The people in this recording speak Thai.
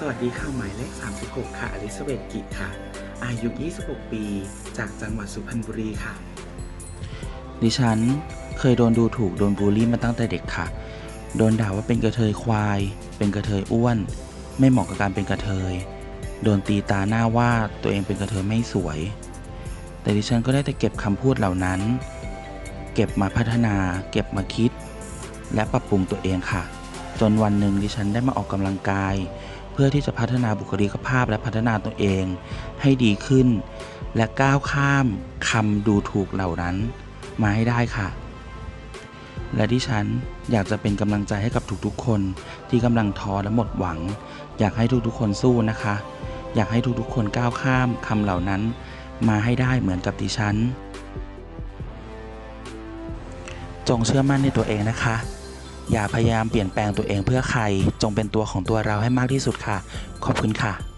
สวัสดีค่ะหมายเลข 36 ค่ะอลิซาเบธกิค่ะ อายุ 26 ปี จากจังหวัดสุพรรณบุรีค่ะ ดิฉันเคยโดนดูถูกโดนบูลลี่มาตั้งแต่เด็กค่ะ โดนด่าว่าเป็นกระเทยควาย เป็นกระเทยอ้วน ไม่เหมาะกับการเป็นกระเทย โดนตีตาหน้าว่าตัวเองเป็นกระเทยไม่สวย แต่ดิฉันก็ได้แต่เก็บคำพูดเหล่านั้น เก็บมาพัฒนา เก็บมาคิด และปรับปรุงตัวเองค่ะ จนวันหนึ่งดิฉันได้มาออกกำลังกาย เพื่อที่จะพัฒนาบุคลิกภาพและพัฒนาตัวเอง ให้ดีขึ้น และก้าวข้ามคำดูถูกเหล่านั้น มาให้ได้ค่ะ และที่ฉันอยากจะเป็นกำลังใจให้กับทุกๆ คนที่กำลังท้อและหมดหวัง อยากให้ทุกๆ คนสู้นะคะ อยากให้ทุกๆ คนก้าวข้ามคำเหล่านั้น มาให้ได้เหมือนกับดิฉันจงเชื่อมั่นในตัวเองนะคะ อย่าพยายามเปลี่ยนแปลงตัวเองเพื่อใคร จงเป็นตัวของตัวเราให้มากที่สุดค่ะ ขอบคุณค่ะ